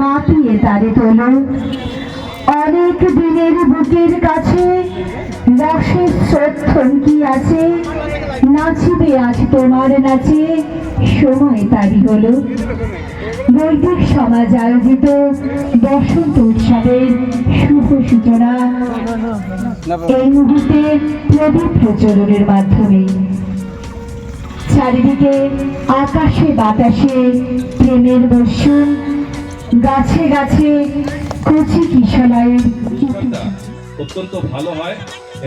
মাতিয়ে তারে তোলো। অনেক দিনের বুকের কাছে রসের স্রোত কি আছে। নাচিবে আজ তোমার নাচে, সময় তারি হলো। বৈদিক সমাজ আয়োজিত বসন্ত উৎসবের শুভ সূচনা। এই মুহূর্তে প্রদীপ প্রচলনের মাধ্যমে। চারিদিকে আকাশে বাতাসে প্রেমের বর্ষণ গাছে গাছে কচি কিশলয়ের অত্যন্ত ভালো হয়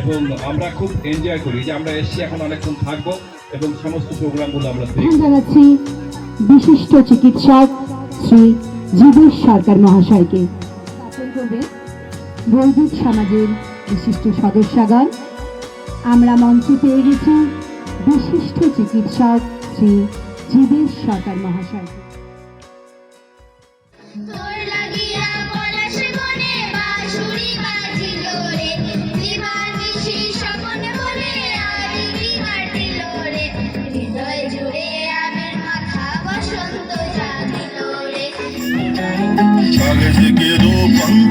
এবং আমরা খুব এনজয় করি। যে আমরা এসছি এখন অনেকক্ষণ থাকব এবং সমস্ত প্রোগ্রামগুলো আমরা দেখব। জানাচ্ছি বিশিষ্ট চিকিৎসক শ্রী জীবেশ সরকার মহাশয়কে। বৈদিক সমাজের বিশিষ্ট সদস্যগণ। আমরা মঞ্চে পেয়ে গেছি বিশিষ্ট চিকিৎসক শ্রী জীবেশ সরকার মহাশয়কে Gidip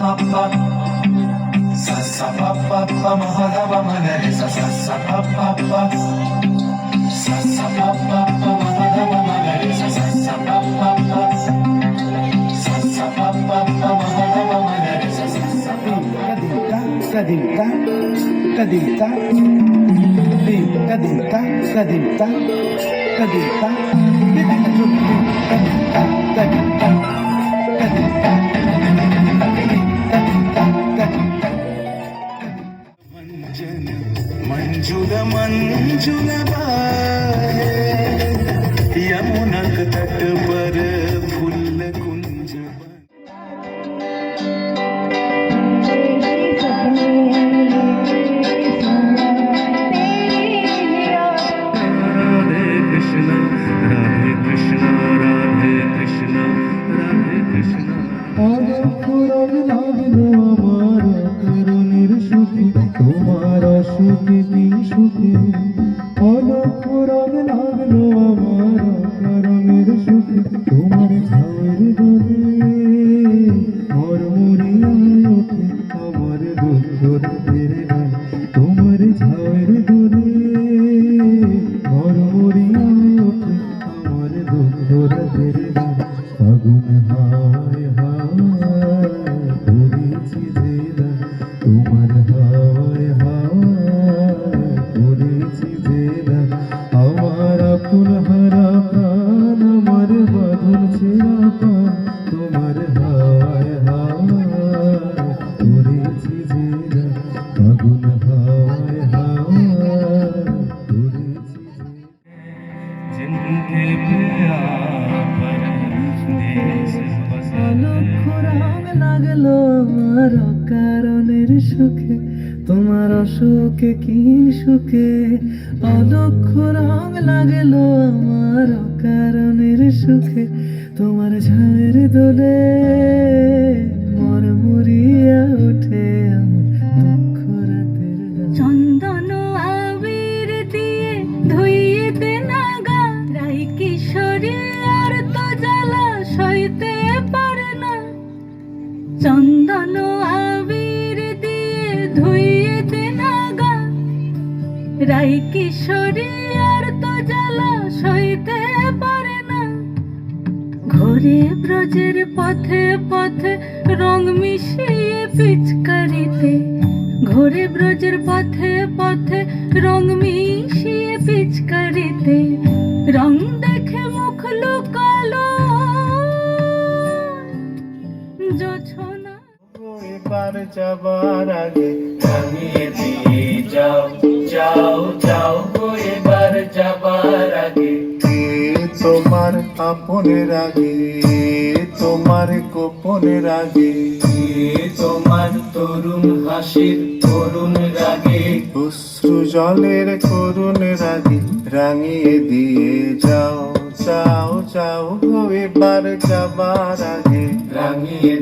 pa sa sa pa pa pa ma ha da ba ma da re sa sa sa pa pa pa sa sa angel above. রাতের গান হায় হায় করেছি জেলা। তোমার হায় হায় করেছি জেলা। আমার আপন হারা প্রাণ, আমার বাঁধন ছেঁড়া লাগল আমার কারণের সুখে। তোমার অসুখে কি সুখে? অলক্ষ রং লাগল আমার কারণের সুখে। তোমার ঝায়ের দোলে চন্দন আবির দিয়ে ধুইতে নাগা। রাই কিশোরী আর তো জ্বালা সইতে পারে না। ঘোরে ব্রজের পথে পথে রং মিশিয়ে পিচকারিতে। ঘোরে ব্রজের পথে পথে রং মিশিয়ে পিচকারিতে। রং দেখে মুখ লুকালো এবার যাবার আগে জানিয়ে দিয়ে যাও যাও যাও গো এবার যাবার আগে। তোমার আপনের আগে তোমার গোপনের আগে তোমার তরুণ হাসির তরুণ রাগে। অশ্রু জলের করুণ রাগে রাঙিয়ে দিয়ে যাও। চাও গো এবার যাবার আগে। রাঙিয়ে